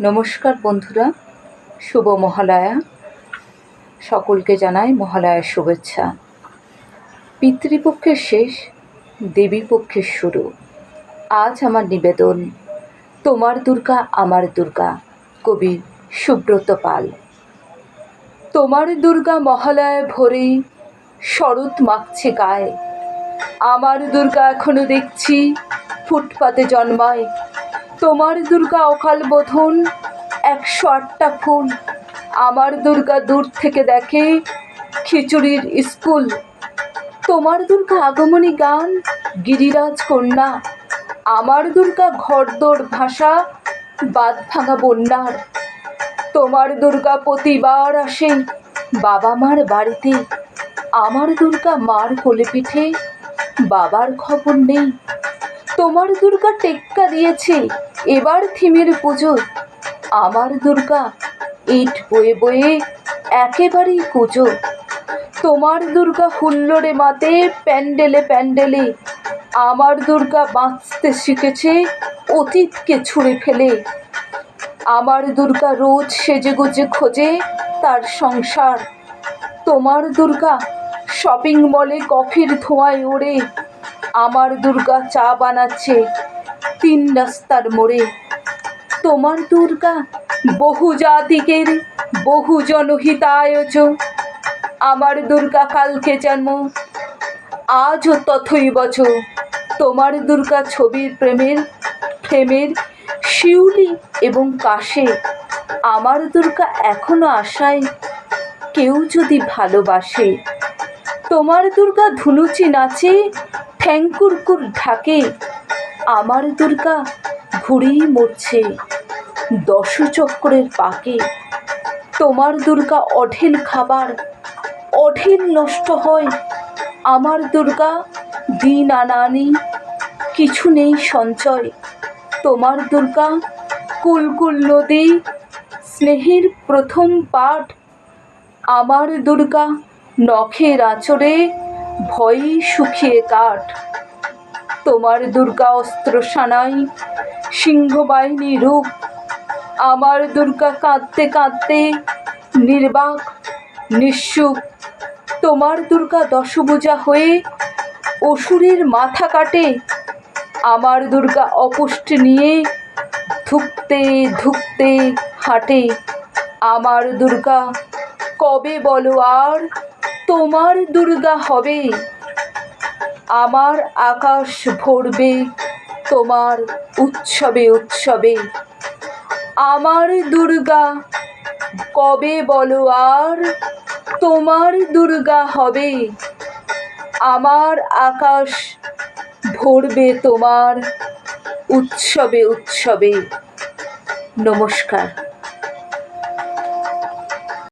নমস্কার বন্ধুরা, শুভ মহালয়া। সকলকে জানাই মহালয়ার শুভেচ্ছা। পিতৃপক্ষের শেষ, দেবীপক্ষের শুরু। আজ আমার নিবেদন, তোমার দুর্গা আমার দুর্গা, কবি সুব্রত পাল। তোমার দুর্গা মহালয়া ভরে শরৎ মাখছে গায়ে। আমার দুর্গা এখনও দেখছি, ফুটপাতে জন্মায়। তোমার দুর্গা অকাল বোধন একশো আটটা ফুল। আমার দুর্গা দূর থেকে দেখে খিচুড়ির স্কুল। তোমার দুর্গা আগমনী গান, গিরিরাজ কন্যা। আমার দুর্গা ঘরদোর ভাষা বাদ ভাঙা বন্যার। তোমার দুর্গা প্রতিবার আসে বাবা মার বাড়িতে। আমার দুর্গা মার কোলে পিঠে, বাবার খবর নেই। তোমার দুর্গা টেক্কা দিয়েছে। এবার থিমের পুজো। আমার দুর্গা ইট বয়ে বয়ে একেবারেই কুজো। তোমার দুর্গা হুল্লোড়ে মাতে প্যান্ডেলে প্যান্ডেলে। আমার দুর্গা বাঁচতে শিখেছে, অতীতকে ছুঁড়ে ফেলে। আমার দুর্গা রোজ সেজে গুজে খোঁজে তার সংসার। তোমার দুর্গা শপিং মলে কফির ধোঁয়ায় ওড়ে। আমার দুর্গা চা বানাচ্ছে তিন রাস্তার মোড়ে। তোমার দুর্গা বহু জাতিকের বহু জনহিতায়জ আমার দুর্গা কালকে জন্ম, আজও তথই বচ তোমার দুর্গা ছবির প্রেমের প্রেমের শিউলি এবং কাশে। আমার দুর্গা এখনও আশায় কেউ যদি ভালোবাসে। তোমার দুর্গা ধুনুচি নাচে ঠ্যাঙ্কুরকুর ঢাকে আমার দুর্গা ঘুরেই মরছে দশচক্রের পাকে। তোমার দুর্গা অঢেল খাবার, অঢেল নষ্ট হয়, আমার দুর্গা দিন আনানি কিছু নেই সঞ্চয়। তোমার দুর্গা কুলকুল নদী, স্নেহের প্রথম পাঠ, আমার দুর্গা নখের আঁচড়ে ভয়ই শুকিয়ে কাঠ। তোমার দুর্গা অস্ত্র সানাই সিংহবাহিনী রূপ। আমার দুর্গা কাঁদতে কাঁদতে নির্বাক নিঃসুপ তোমার দুর্গা দশভুজা হয়ে অসুরের মাথা কাটে। আমার দুর্গা অপুষ্ট নিয়ে ধুকতে ধুকতে হাঁটে। আমার দুর্গা, কবে বলো আর তোমার দুর্গা হবে। আমার আকাশ ভরবে তোমার উৎসবে উৎসবে। আমার দুর্গা, কবে বলো আর তোমার দুর্গা হবে। আমার আকাশ ভরবে তোমার উৎসবে উৎসবে। নমস্কার।